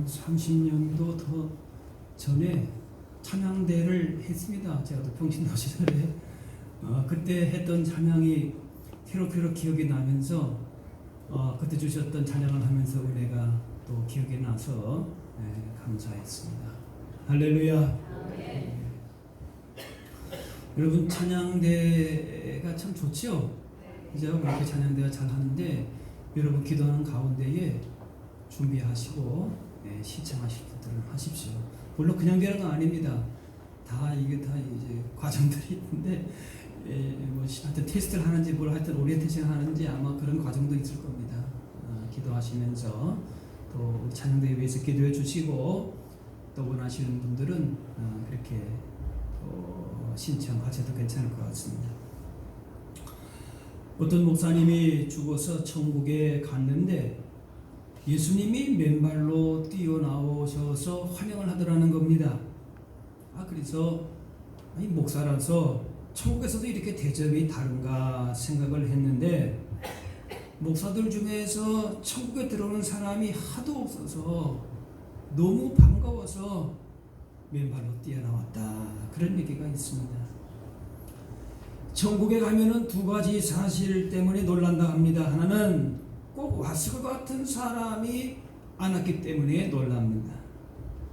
한 30년도 더 전에 찬양대를 했습니다. 제가 또 평신도 시절에 어, 그때 했던 찬양이 새록새록 기억이 나면서 어, 그때 주셨던 찬양을 하면서 은혜가 또 기억에 나서 예, 감사했습니다. 할렐루야. 예. 여러분 찬양대가 참 좋지요. 그죠? 그렇게 찬양대가 잘 하는데 여러분 기도하는 가운데에 준비하시고 예, 시청하실 분들은 하십시오. 물론 그냥 되는 건 아닙니다. 다 이게 다 이제 과정들이 있는데 예, 뭐 시- 하여튼 테스트를 하는지 뭘 하여튼 오리엔테이션 하는지 아마 그런 과정도 있을 겁니다. 어, 기도하시면서 또 우리 찬양대에 위해서 기도해 주시고 또 원하시는 분들은 어, 그렇게 또 신청하셔도 괜찮을 것 같습니다. 어떤 목사님이 죽어서 천국에 갔는데 예수님이 맨발로 뛰어나오셔서 환영을 하더라는 겁니다. 아 그래서 아니 목사라서 천국에서도 이렇게 대접이 다른가 생각을 했는데 목사들 중에서 천국에 들어오는 사람이 하도 없어서 너무 반가워서 맨발로 뛰어나왔다 그런 얘기가 있습니다. 천국에 가면은 두 가지 사실 때문에 놀란다 합니다. 하나는 꼭것 같은 사람이 안 왔기 때문에 놀랍니다.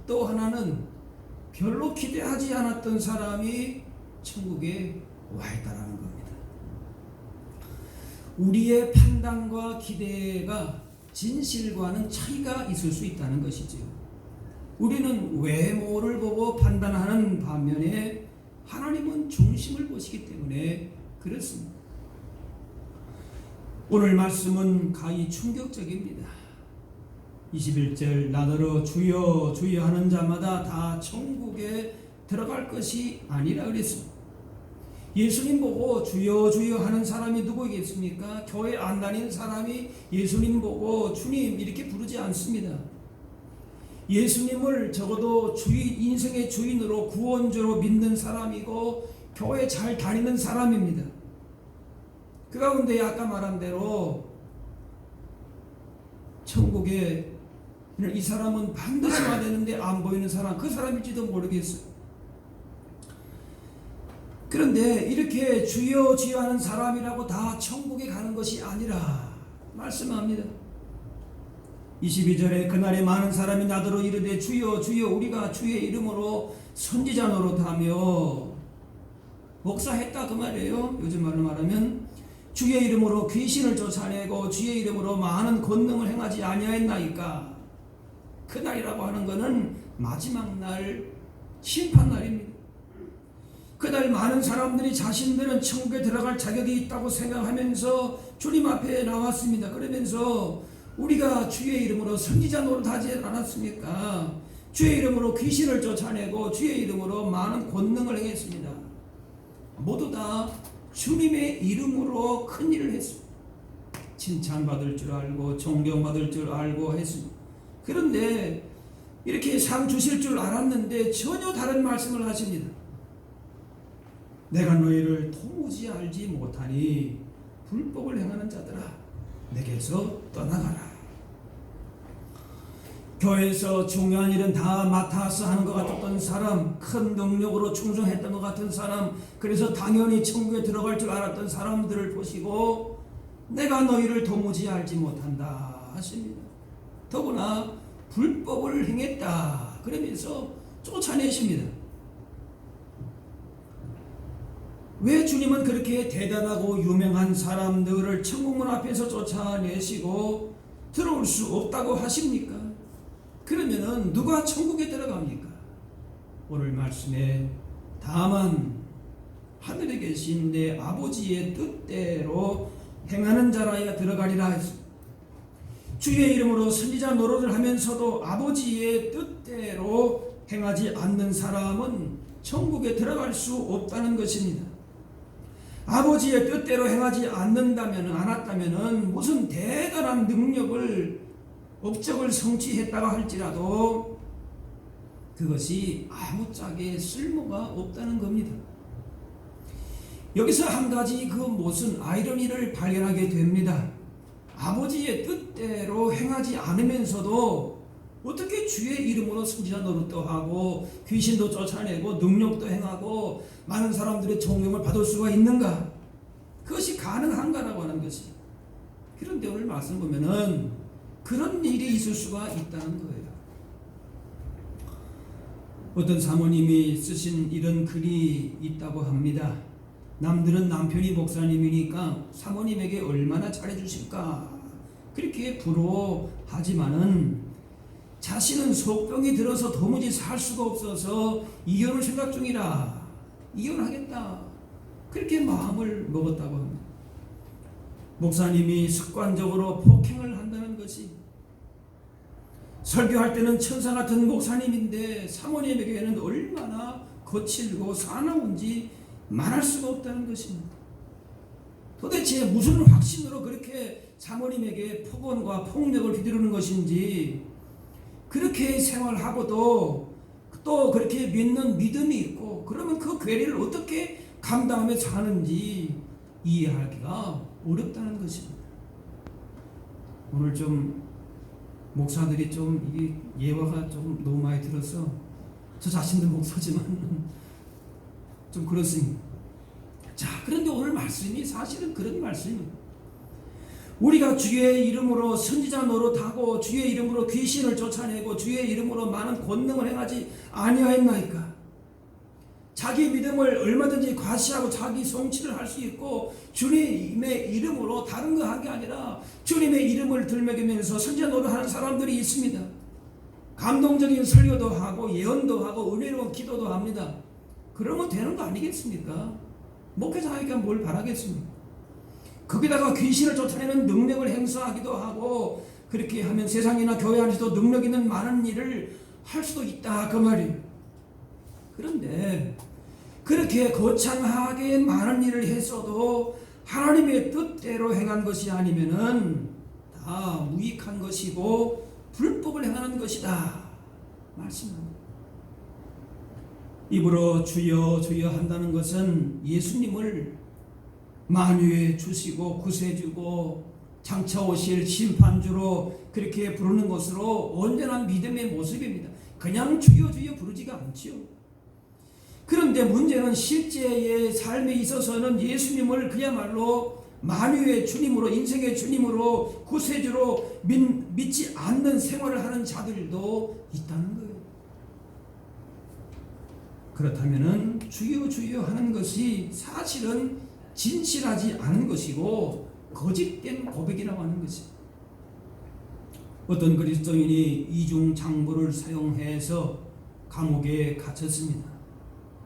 또 하나는 별로 기대하지 않았던 사람이 천국에 와 있다라는 겁니다. 우리의 판단과 기대가 진실과는 차이가 있을 수 있다는 것이지요. 우리는 외모를 보고 판단하는 반면에 하나님은 중심을 보시기 때문에 그렇습니다. 오늘 말씀은 가히 충격적입니다. 21절 나더러 주여 주여 하는 자마다 다 천국에 들어갈 것이 아니라 그랬습니다. 예수님 보고 주여 주여 하는 사람이 누구겠습니까? 교회 안 다니는 사람이 예수님 보고 주님 이렇게 부르지 않습니다. 예수님을 적어도 주인 인생의 주인으로 구원주로 믿는 사람이고 교회 잘 다니는 사람입니다. 그 가운데 아까 말한 대로 천국에 이 사람은 반드시 와야 되는데 안 보이는 사람 그 사람일지도 모르겠어요. 그런데 이렇게 주여 주여 하는 사람이라고 다 천국에 가는 것이 아니라 말씀합니다. 22절에 그날에 많은 사람이 나더러 이르되 주여 주여 우리가 주의 이름으로 선지자 노릇하며 목사했다 그 말이에요. 요즘 말로 말하면 주의 이름으로 귀신을 쫓아내고 주의 이름으로 많은 권능을 행하지 아니하였나이까. 그날이라고 하는 것은 마지막 날 심판 날입니다. 그날 많은 사람들이 자신들은 천국에 들어갈 자격이 있다고 생각하면서 주님 앞에 나왔습니다. 그러면서 우리가 주의 이름으로 선지자 노릇하지 않았습니까? 주의 이름으로 귀신을 쫓아내고 주의 이름으로 많은 권능을 행했습니다. 모두 다 주님의 이름으로 큰 일을 했습니다. 칭찬받을 줄 알고 존경받을 줄 알고 했습니다. 그런데 이렇게 상 주실 줄 알았는데 전혀 다른 말씀을 하십니다. 내가 너희를 도무지 알지 못하니 불법을 행하는 자들아 내게서 떠나가라. 교회에서 중요한 일은 다 맡아서 하는 것 같았던 사람, 큰 능력으로 충성했던 것 같은 사람, 그래서 당연히 천국에 들어갈 줄 알았던 사람들을 보시고 내가 너희를 도무지 알지 못한다 하십니다. 더구나 불법을 행했다 그러면서 쫓아내십니다. 왜 주님은 그렇게 대단하고 유명한 사람들을 천국문 앞에서 쫓아내시고 들어올 수 없다고 하십니까? 그러면은 누가 천국에 들어갑니까? 오늘 말씀에 다만 하늘에 계신 내 아버지의 뜻대로 행하는 자라야 들어가리라. 주의 이름으로 선지자 노릇을 하면서도 아버지의 뜻대로 행하지 않는 사람은 천국에 들어갈 수 없다는 것입니다. 아버지의 뜻대로 행하지 않는다면 않았다면 무슨 대단한 능력을 업적을 성취했다고 할지라도 그것이 아무짝에 쓸모가 없다는 겁니다. 여기서 한 가지 그 무슨 아이러니를 발견하게 됩니다. 아버지의 뜻대로 행하지 않으면서도 어떻게 주의 이름으로 선지자 노릇도 하고 귀신도 쫓아내고 능력도 행하고 많은 사람들의 존경을 받을 수가 있는가? 그것이 가능한가라고 하는 것이. 그런데 오늘 말씀 보면은 그런 일이 있을 수가 있다는 거예요. 어떤 사모님이 쓰신 이런 글이 있다고 합니다. 남들은 남편이 목사님이니까 사모님에게 얼마나 잘해주실까 그렇게 부러워하지만은 자신은 속병이 들어서 도무지 살 수가 없어서 이혼을 생각 중이라 이혼하겠다 그렇게 마음을 먹었다고 합니다. 목사님이 습관적으로 폭행을 한다는 것이 설교할 때는 천사 같은 목사님인데 사모님에게는 얼마나 거칠고 사나운지 말할 수가 없다는 것입니다. 도대체 무슨 확신으로 그렇게 사모님에게 폭언과 폭력을 휘두르는 것인지 그렇게 생활하고도 또 그렇게 믿는 믿음이 있고 그러면 그 괴리를 어떻게 감당하며 사는지 이해하기가 어렵다는 것입니다. 오늘 좀 목사들이 좀 이게 예화가 좀 너무 많이 들어서 저 자신도 목사지만 좀 그렇습니다. 자, 그런데 오늘 말씀이 사실은 그런 말씀입니다. 우리가 주의 이름으로 선지자 노릇하고 주의 이름으로 귀신을 쫓아내고 주의 이름으로 많은 권능을 행하지 아니하였나이까? 자기 믿음을 얼마든지 과시하고 자기 성취를 할 수 있고 주님의 이름으로 다른 거 한 게 아니라 주님의 이름을 들먹이면서 선지자 노릇하는 사람들이 있습니다. 감동적인 설교도 하고 예언도 하고 은혜로운 기도도 합니다. 그러면 되는 거 아니겠습니까? 목회자에게 뭘 바라겠습니까? 거기다가 귀신을 쫓아내는 능력을 행사하기도 하고 그렇게 하면 세상이나 교회 안에서도 능력 있는 많은 일을 할 수도 있다 그 말이에요. 그런데 그렇게 거창하게 많은 일을 했어도 하나님의 뜻대로 행한 것이 아니면은 다 무익한 것이고 불법을 행하는 것이다 말씀합니다. 입으로 주여 주여 한다는 것은 예수님을 만유해 주시고 구세주고 장차 오실 심판주로 그렇게 부르는 것으로 온전한 믿음의 모습입니다. 그냥 주여 주여 부르지가 않지요. 그런데 문제는 실제의 삶에 있어서는 예수님을 그야말로 만유의 주님으로 인생의 주님으로 구세주로 믿, 믿지 않는 생활을 하는 자들도 있다는 거예요. 그렇다면은 주여 주여 하는 것이 사실은 진실하지 않은 것이고 거짓된 고백이라고 하는 것이. 어떤 그리스도인이 이중 장부를 사용해서 감옥에 갇혔습니다.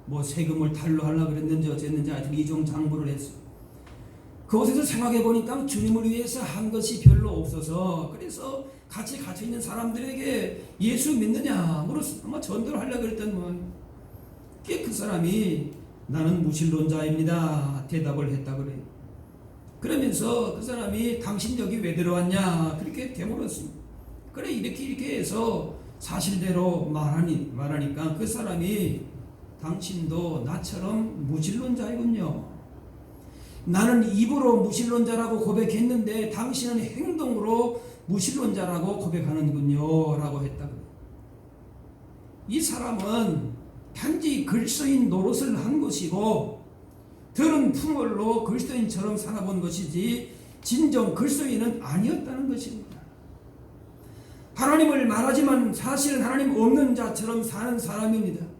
뭐 세금을 탈루 하려 그랬는지 어쨌는지 하여튼 이중 장부를 했어요. 그곳에서 생각해 보니까 주님을 위해서 한 것이 별로 없어서 그래서 같이 갇혀 있는 사람들에게 예수 믿느냐 물었어. 아마 전도를 하려 그랬던 뭐. 그 사람이 나는 무신론자입니다. 대답을 했다 그래요. 그러면서 그 사람이 당신 여기 왜 들어왔냐 그렇게 되물었습니다. 그래 이렇게 이렇게 해서 사실대로 말하니 말하니까 그 사람이 당신도 나처럼 무신론자이군요. 나는 입으로 무신론자라고 고백했는데 당신은 행동으로 무신론자라고 고백하는군요. 라고 했다. 이 사람은 단지 글서인 노릇을 한 것이고 들은 풍월로 글서인처럼 살아본 것이지 진정 글서인은 아니었다는 것입니다. 하나님을 말하지만 사실은 하나님 없는 자처럼 사는 사람입니다.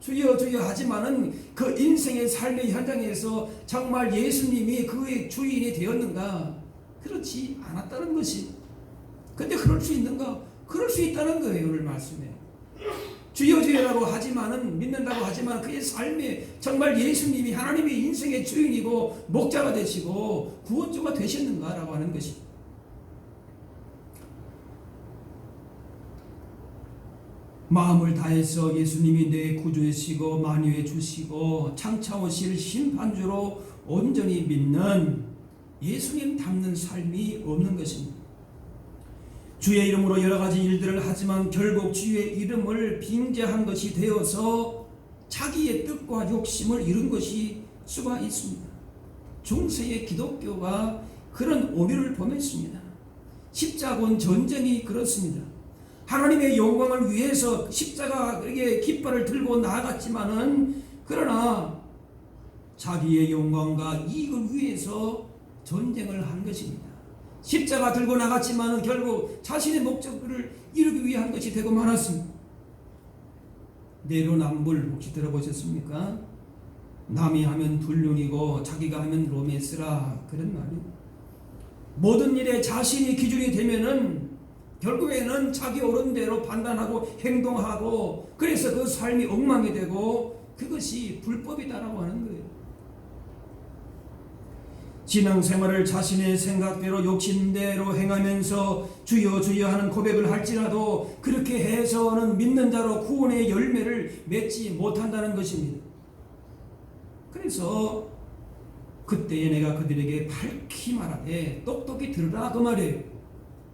주여 주여 하지만은 그 인생의 삶의 현장에서 정말 예수님이 그의 주인이 되었는가? 그렇지 않았다는 것이. 근데 그럴 수 있는가? 그럴 수 있다는 거예요, 오늘 말씀에. 주여 주여라고 하지만은 믿는다고 하지만 그의 삶에 정말 예수님이 하나님의 인생의 주인이고 목자가 되시고 구원주가 되셨는가라고 하는 것이 마음을 다해서 예수님이 내 구주이시고 만유해 주시고 창차 오실 심판주로 온전히 믿는 예수님 닮는 삶이 없는 것입니다. 주의 이름으로 여러 가지 일들을 하지만 결국 주의 이름을 빙자한 것이 되어서 자기의 뜻과 욕심을 이룬 것이 수가 있습니다. 중세의 기독교가 그런 오류를 범했습니다. 십자군 전쟁이 그렇습니다. 하나님의 영광을 위해서 십자가의 깃발을 들고 나아갔지만은 그러나 자기의 영광과 이익을 위해서 전쟁을 한 것입니다. 십자가 들고 나갔지만은 결국 자신의 목적을 이루기 위한 것이 되고 말았습니다. 내로남불 혹시 들어보셨습니까? 남이 하면 불륜이고 자기가 하면 로맨스라 그런 말이에요. 모든 일에 자신이 기준이 되면은 결국에는 자기 옳은 대로 판단하고 행동하고 그래서 그 삶이 엉망이 되고 그것이 불법이다라고 하는 거예요. 신앙생활을 자신의 생각대로 욕심대로 행하면서 주여 주여 하는 고백을 할지라도 그렇게 해서는 믿는 자로 구원의 열매를 맺지 못한다는 것입니다. 그래서 그때에 내가 그들에게 밝히 말하되 똑똑히 들으라 그 말이에요.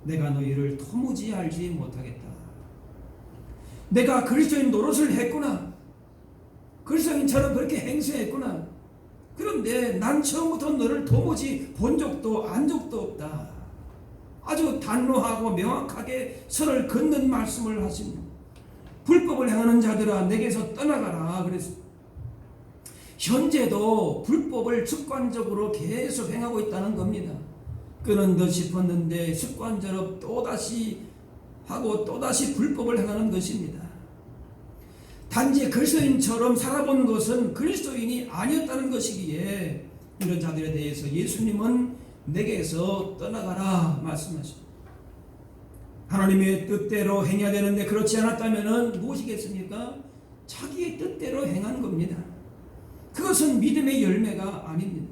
내가 너희를 도무지 알지 못하겠다. 내가 그리스도인 노릇을 했구나. 그리스도인처럼 그렇게 행세했구나. 그런데 난 처음부터 너를 도무지 본 적도 안 적도 없다. 아주 단호하고 명확하게 선을 긋는 말씀을 하십니다. 불법을 행하는 자들아 내게서 떠나가라 그래서 현재도 불법을 습관적으로 계속 행하고 있다는 겁니다. 끄는 듯 싶었는데 습관적으로 또다시 하고 또다시 불법을 행하는 것입니다. 단지 그리스도인처럼 살아본 것은 그리스도인이 아니었다는 것이기에 이런 자들에 대해서 예수님은 내게서 떠나가라 말씀하십니다. 하나님의 뜻대로 행해야 되는데 그렇지 않았다면 무엇이겠습니까? 자기의 뜻대로 행한 겁니다. 그것은 믿음의 열매가 아닙니다.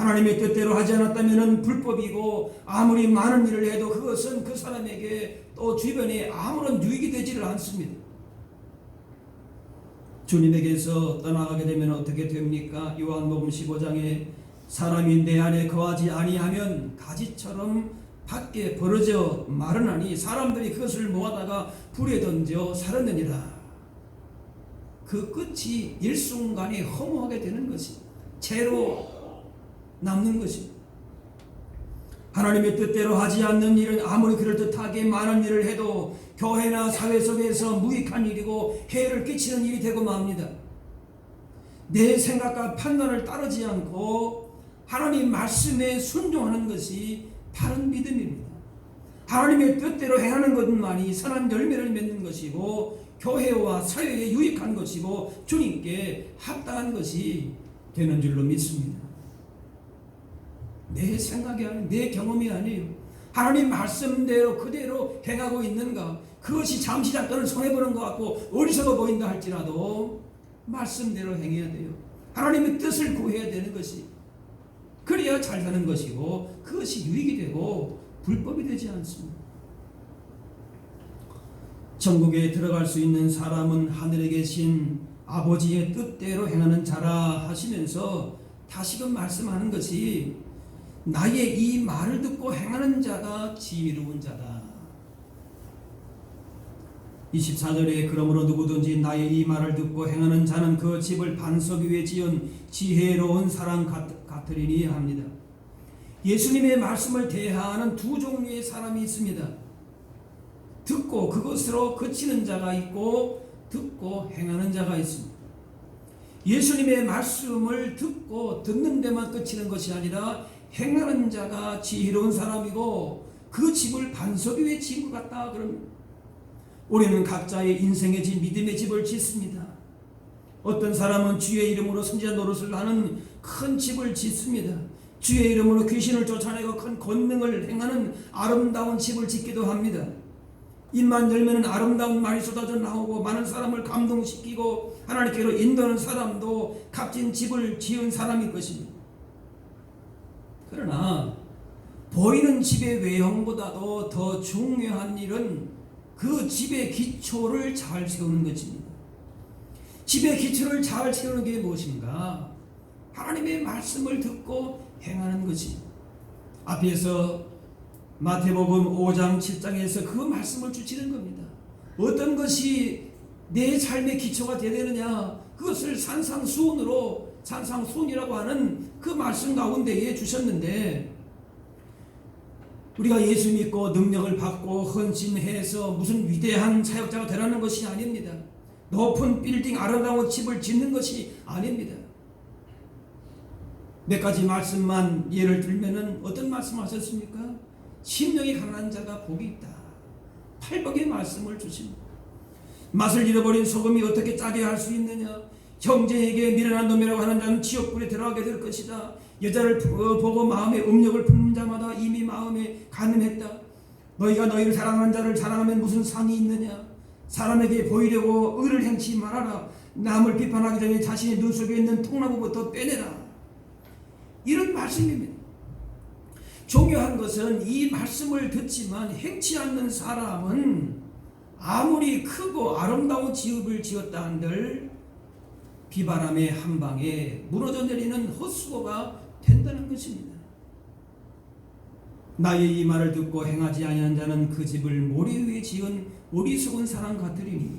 하나님의 뜻대로 하지 않았다면 불법이고 아무리 많은 일을 해도 그것은 그 사람에게 또 주변에 아무런 유익이 되지를 않습니다. 주님에게서 떠나가게 되면 어떻게 됩니까? 요한복음 15장에 사람이 내 안에 거하지 아니하면 가지처럼 밖에 벌어져 마르나니 사람들이 그것을 모아다가 불에 던져 사르느니라. 그 끝이 일순간에 허무하게 되는 것이 채로 남는 것이 하나님의 뜻대로 하지 않는 일은 아무리 그럴듯하게 많은 일을 해도 교회나 사회 속에서 무익한 일이고 해를 끼치는 일이 되고 맙니다. 내 생각과 판단을 따르지 않고 하나님 말씀에 순종하는 것이 바른 믿음입니다. 하나님의 뜻대로 행하는 것만이 선한 열매를 맺는 것이고 교회와 사회에 유익한 것이고 주님께 합당한 것이 되는 줄로 믿습니다. 내 생각이 아니에요. 내 경험이 아니에요. 하나님 말씀대로 그대로 행하고 있는가? 그것이 잠시 잠깐은 손해보는 것 같고 어리석어 보인다 할지라도 말씀대로 행해야 돼요. 하나님의 뜻을 구해야 되는 것이 그래야 잘 사는 것이고 그것이 유익이 되고 불법이 되지 않습니다. 천국에 들어갈 수 있는 사람은 하늘에 계신 아버지의 뜻대로 행하는 자라 하시면서 다시금 말씀하는 것이 나의 이 말을 듣고 행하는 자가 지혜로운 자다. 24절에 그러므로 누구든지 나의 이 말을 듣고 행하는 자는 그 집을 반석 위에 지은 지혜로운 사람 같, 으리니 합니다. 예수님의 말씀을 대하는 두 종류의 사람이 있습니다. 듣고 그것으로 그치는 자가 있고 듣고 행하는 자가 있습니다. 예수님의 말씀을 듣고 듣는 데만 그치는 것이 아니라 행하는 자가 지혜로운 사람이고 그 집을 반석 위에 지은 것 같다 그럽니다. 우리는 각자의 인생의 집, 믿음의 집을 짓습니다. 어떤 사람은 주의 이름으로 선지자 노릇을 하는 큰 집을 짓습니다. 주의 이름으로 귀신을 쫓아내고 큰 권능을 행하는 아름다운 집을 짓기도 합니다. 입만 열면 아름다운 말이 쏟아져 나오고 많은 사람을 감동시키고 하나님께로 인도하는 사람도 값진 집을 지은 사람일 것입니다. 그러나 보이는 집의 외형보다도 더 중요한 일은 그 집의 기초를 잘 세우는 것입니다. 집의 기초를 잘 세우는 게 무엇인가? 하나님의 말씀을 듣고 행하는 것이 앞에서 마태복음 5장 7장에서 그 말씀을 주시는 겁니다. 어떤 것이 내 삶의 기초가 되느냐 그것을 산상수훈으로 산상수훈이라고 하는 그 말씀 가운데에 주셨는데 우리가 예수 믿고 능력을 받고 헌신해서 무슨 위대한 사역자가 되라는 것이 아닙니다. 높은 빌딩 아름다운 집을 짓는 것이 아닙니다. 몇 가지 말씀만 예를 들면은 어떤 말씀 하셨습니까? 심령이 강한 자가 복이 있다. 팔복의 말씀을 주십니다. 맛을 잃어버린 소금이 어떻게 짜게 할 수 있느냐? 형제에게 미련한 놈이라고 하는 자는 지옥불에 들어가게 될 것이다. 여자를 보- 보고 마음에 음욕을 품는 자마다 이미 마음에 가늠했다. 너희가 너희를 사랑하는 자를 사랑하면 무슨 상이 있느냐? 사람에게 보이려고 의를 행치 말아라. 남을 비판하기 전에 자신의 눈 속에 있는 통나무부터 빼내라. 이런 말씀입니다. 중요한 것은 이 말씀을 듣지만 행치 않는 사람은 아무리 크고 아름다운 지읍을 지었다 한들 비바람의 한 방에 무너져 내리는 헛수고가 된다는 것입니다. 나의 이 말을 듣고 행하지 아니한 자는 그 집을 모래 위에 지은 어리석은 사람 같으리니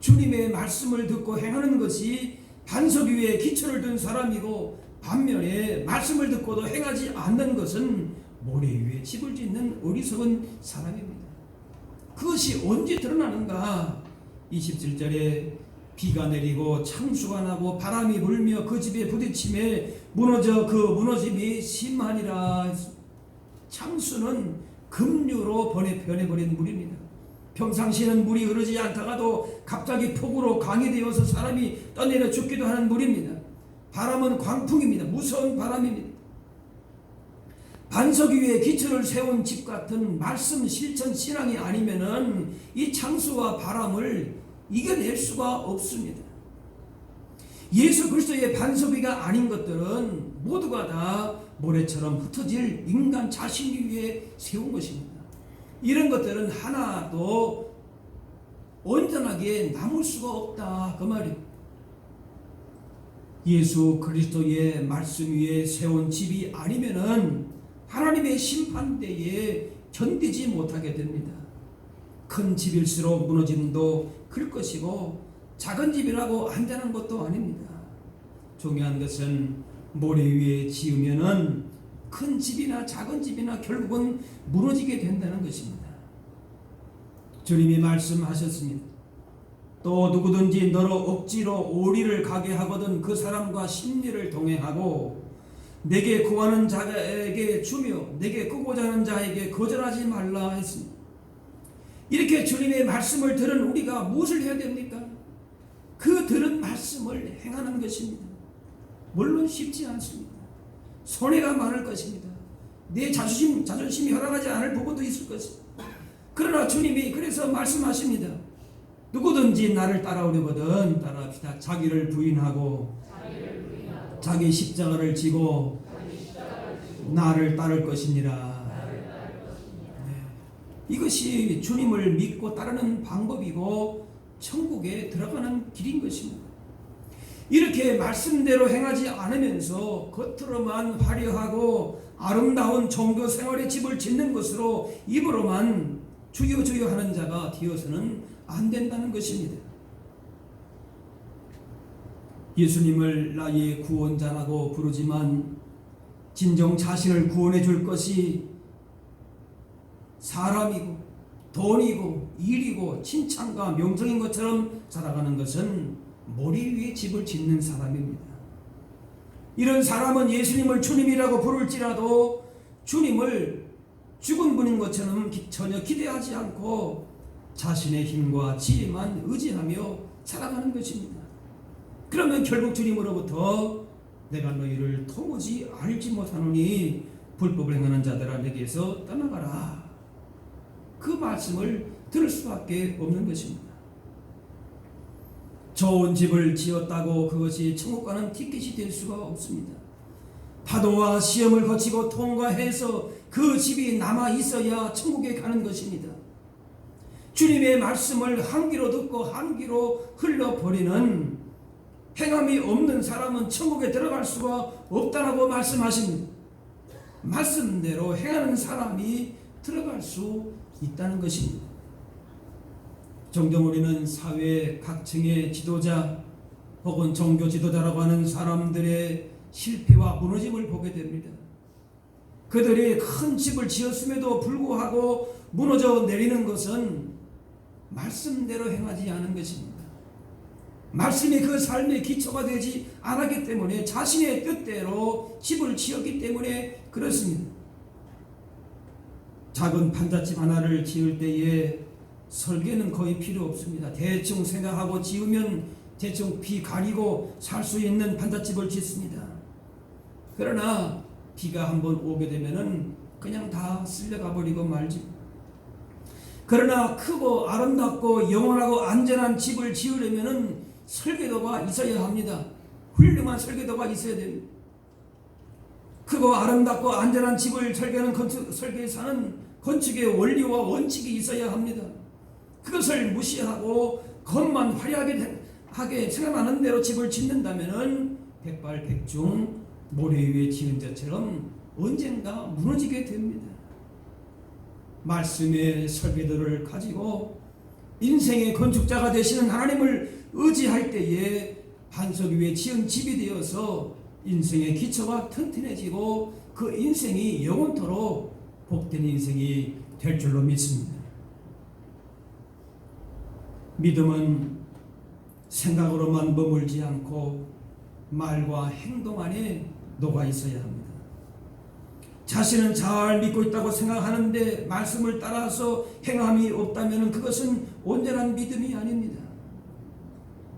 주님의 말씀을 듣고 행하는 것이 반석 위에 기초를 둔 사람이고 반면에 말씀을 듣고도 행하지 않는 것은 모래 위에 집을 짓는 어리석은 사람입니다. 그것이 언제 드러나는가? 27절에 비가 내리고 창수가 나고 바람이 불며 그 집에 부딪힘에 무너져 그 무너짐이 심하니라. 창수는 급류로 번에 변해버린 물입니다. 평상시에는 물이 흐르지 않다가도 갑자기 폭우로 강이 되어서 사람이 떠내려 죽기도 하는 물입니다. 바람은 광풍입니다. 무서운 바람입니다. 반석 위에 기초를 세운 집 같은 말씀 실천 신앙이 아니면은 이 창수와 바람을 이겨낼 수가 없습니다. 예수 그리스도의 반석 위가 아닌 것들은 모두가 다 모래처럼 흩어질 인간 자신 위에 세운 것입니다. 이런 것들은 하나도 온전하게 남을 수가 없다 그 말이에요. 예수 그리스도의 말씀 위에 세운 집이 아니면은 하나님의 심판대에 견디지 못하게 됩니다. 큰 집일수록 무너짐도 클 것이고 작은 집이라고 안전한 것도 아닙니다. 중요한 것은 모래 위에 지으면은 큰 집이나 작은 집이나 결국은 무너지게 된다는 것입니다. 주님이 말씀하셨습니다. 또 누구든지 너로 억지로 오리를 가게 하거든 그 사람과 심리를 동행하고 내게 구하는 자에게 주며 내게 꾸고자 하는 자에게 거절하지 말라 했습니다. 이렇게 주님의 말씀을 들은 우리가 무엇을 해야 됩니까? 그 들은 말씀을 행하는 것입니다. 물론 쉽지 않습니다. 손해가 많을 것입니다. 내 자존심, 자존심이 허락하지 않을 부분도 있을 것입니다. 그러나 주님이 그래서 말씀하십니다. 누구든지 나를 따라오려거든 따라합시다. 자기를 부인하고 자기 십자가를 지고 나를 따를 것이니라. 네. 이것이 주님을 믿고 따르는 방법이고 천국에 들어가는 길인 것입니다. 이렇게 말씀대로 행하지 않으면서 겉으로만 화려하고 아름다운 종교 생활의 집을 짓는 것으로 입으로만 주여 주여 하는 자가 되어서는 안 된다는 것입니다. 예수님을 나의 구원자라고 부르지만 진정 자신을 구원해 줄 것이 사람이고 돈이고 일이고 칭찬과 명성인 것처럼 살아가는 것은 모래 위에 집을 짓는 사람입니다. 이런 사람은 예수님을 주님이라고 부를지라도 주님을 죽은 분인 것처럼 기- 전혀 기대하지 않고 자신의 힘과 지혜만 의지하며 살아가는 것입니다. 그러면 결국 주님으로부터 내가 너희를 도무지 알지 못하노니 불법을 행하는 자들아 내게서 떠나가라. 그 말씀을 들을 수밖에 없는 것입니다. 좋은 집을 지었다고 그것이 천국과는 티켓이 될 수가 없습니다. 파도와 시험을 거치고 통과해서 그 집이 남아 있어야 천국에 가는 것입니다. 주님의 말씀을 한 귀로 듣고 한 귀로 흘러버리는 행함이 없는 사람은 천국에 들어갈 수가 없다라고 말씀하십니다. 말씀대로 행하는 사람이 들어갈 수 있다는 것입니다. 종종 우리는 사회 각층의 지도자 혹은 종교 지도자라고 하는 사람들의 실패와 무너짐을 보게 됩니다. 그들이 큰 집을 지었음에도 불구하고 무너져 내리는 것은 말씀대로 행하지 않은 것입니다. 말씀이 그 삶의 기초가 되지 않았기 때문에 자신의 뜻대로 집을 지었기 때문에 그렇습니다. 작은 판잣집 하나를 지을 때에 설계는 거의 필요 없습니다. 대충 생각하고 지으면 대충 비 가리고 살 수 있는 판잣집을 짓습니다. 그러나 비가 한번 오게 되면은 그냥 다 쓸려가 버리고 말지. 그러나 크고 아름답고 영원하고 안전한 집을 지으려면은 설계도가 있어야 합니다. 훌륭한 설계도가 있어야 됩니다. 크고 아름답고 안전한 집을 설계하는 건축 설계사는 건축의 원리와 원칙이 있어야 합니다. 그것을 무시하고 겉만 화려하게 하게 생각하는 대로 집을 짓는다면은 백발백중 모래 위에 지은 것처럼 언젠가 무너지게 됩니다. 말씀의 설계도를 가지고 인생의 건축자가 되시는 하나님을 의지할 때에 반석 위에 지은 집이 되어서 인생의 기초가 튼튼해지고 그 인생이 영원토록 복된 인생이 될 줄로 믿습니다. 믿음은 생각으로만 머물지 않고 말과 행동 안에 녹아 있어야 합니다. 자신은 잘 믿고 있다고 생각하는데 말씀을 따라서 행함이 없다면 그것은 온전한 믿음이 아닙니다.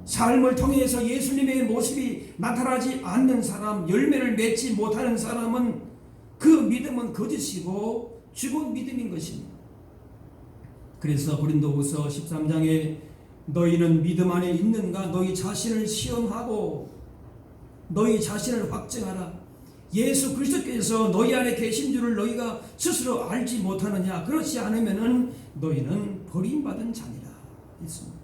삶을 통해서 예수님의 모습이 나타나지 않는 사람, 열매를 맺지 못하는 사람은 그 믿음은 거짓이고 죽은 믿음인 것입니다. 그래서 고린도후서 13장에 너희는 믿음 안에 있는가 너희 자신을 시험하고 너희 자신을 확증하라. 예수 그리스도께서 너희 안에 계신 줄을 너희가 스스로 알지 못하느냐? 그렇지 않으면은 너희는 버림받은 자니라. 했습니다.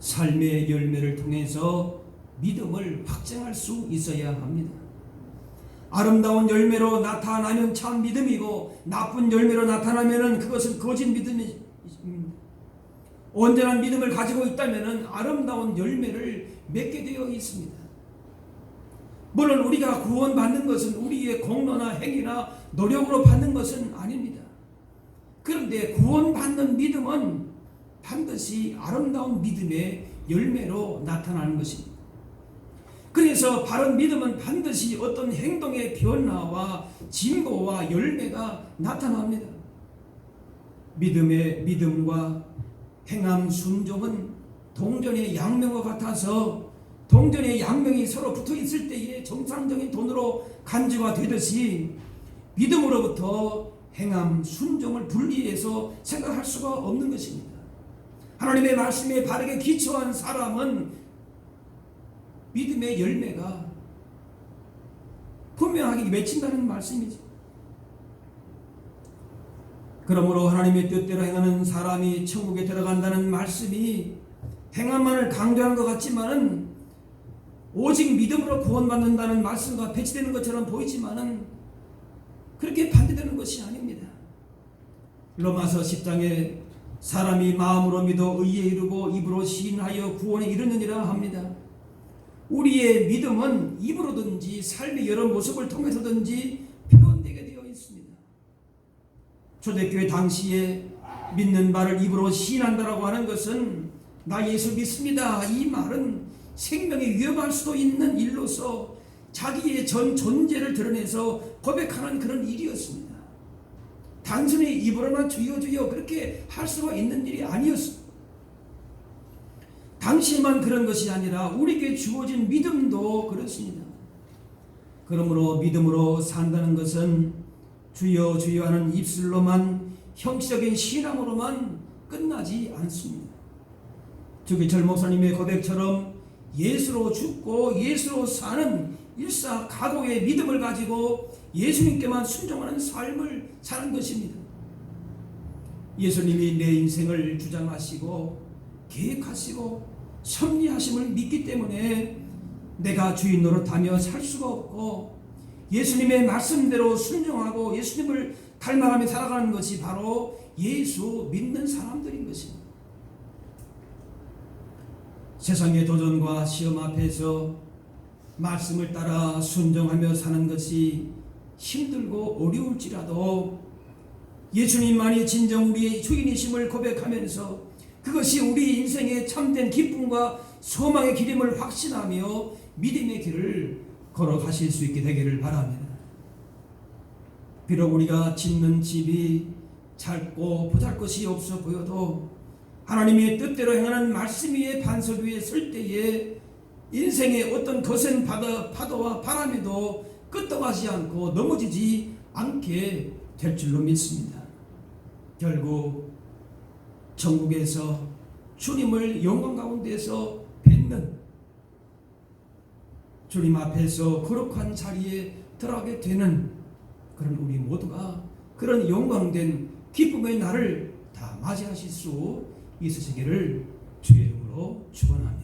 삶의 열매를 통해서 믿음을 확증할 수 있어야 합니다. 아름다운 열매로 나타나면 참 믿음이고 나쁜 열매로 나타나면은 그것은 거짓 믿음입니다. 온전한 믿음을 가지고 있다면은 아름다운 열매를 맺게 되어 있습니다. 물론 우리가 구원받는 것은 우리의 공로나 행위나 노력으로 받는 것은 아닙니다. 그런데 구원받는 믿음은 반드시 아름다운 믿음의 열매로 나타나는 것입니다. 그래서 바른 믿음은 반드시 어떤 행동의 변화와 진보와 열매가 나타납니다. 믿음의 믿음과 행함 순종은 동전의 양면과 같아서 동전의 양면이 서로 붙어 있을 때에 정상적인 돈으로 간주가 되듯이 믿음으로부터 행함 순종을 분리해서 생각할 수가 없는 것입니다. 하나님의 말씀에 바르게 기초한 사람은 믿음의 열매가 분명하게 맺힌다는 말씀이죠. 그러므로 하나님의 뜻대로 행하는 사람이 천국에 들어간다는 말씀이 행함만을 강조하는 것 같지만은 오직 믿음으로 구원받는다는 말씀과 배치되는 것처럼 보이지만은 그렇게 반대되는 것이 아닙니다. 로마서 10장에 사람이 마음으로 믿어 의에 이르고 입으로 시인하여 구원에 이르느니라 합니다. 우리의 믿음은 입으로든지 삶의 여러 모습을 통해서든지 표현되게 되어 있습니다. 초대교회 당시에 믿는 바를 입으로 시인한다라고 하는 것은 나 예수 믿습니다. 이 말은 생명에 위협할 수도 있는 일로서 자기의 전 존재를 드러내서 고백하는 그런 일이었습니다. 단순히 입으로만 주여 주여 그렇게 할 수가 있는 일이 아니었습니다. 당시에만 그런 것이 아니라 우리에게 주어진 믿음도 그렇습니다. 그러므로 믿음으로 산다는 것은 주여 주여 하는 입술로만 형식적인 신앙으로만 끝나지 않습니다. 주기철 목사님의 고백처럼 예수로 죽고 예수로 사는 일사 각오의 믿음을 가지고 예수님께만 순종하는 삶을 사는 것입니다. 예수님이 내 인생을 주장하시고 계획하시고 섭리하심을 믿기 때문에 내가 주인 노릇하며 살 수가 없고 예수님의 말씀대로 순종하고 예수님을 닮아가며 살아가는 것이 바로 예수 믿는 사람들인 것입니다. 세상의 도전과 시험 앞에서 말씀을 따라 순종하며 사는 것이 힘들고 어려울지라도 예수님만이 진정 우리의 주인이심을 고백하면서 그것이 우리 인생의 참된 기쁨과 소망의 길임을 확신하며 믿음의 길을 걸어가실 수 있게 되기를 바랍니다. 비록 우리가 짓는 집이 짧고 보잘것이 없어 보여도 하나님의 뜻대로 행하는 말씀 위에 반석 위에 설 때에 인생의 어떤 거센 바다, 파도와 바람에도 끄떡하지 않고 넘어지지 않게 될 줄로 믿습니다. 결국 천국에서 주님을 영광 가운데서 뵙는 주님 앞에서 거룩한 자리에 들어가게 되는 그런 우리 모두가 그런 영광된 기쁨의 날을 다 맞이하실 수 있으시기를 주의 이름으로 축원합니다.